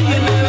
લઈને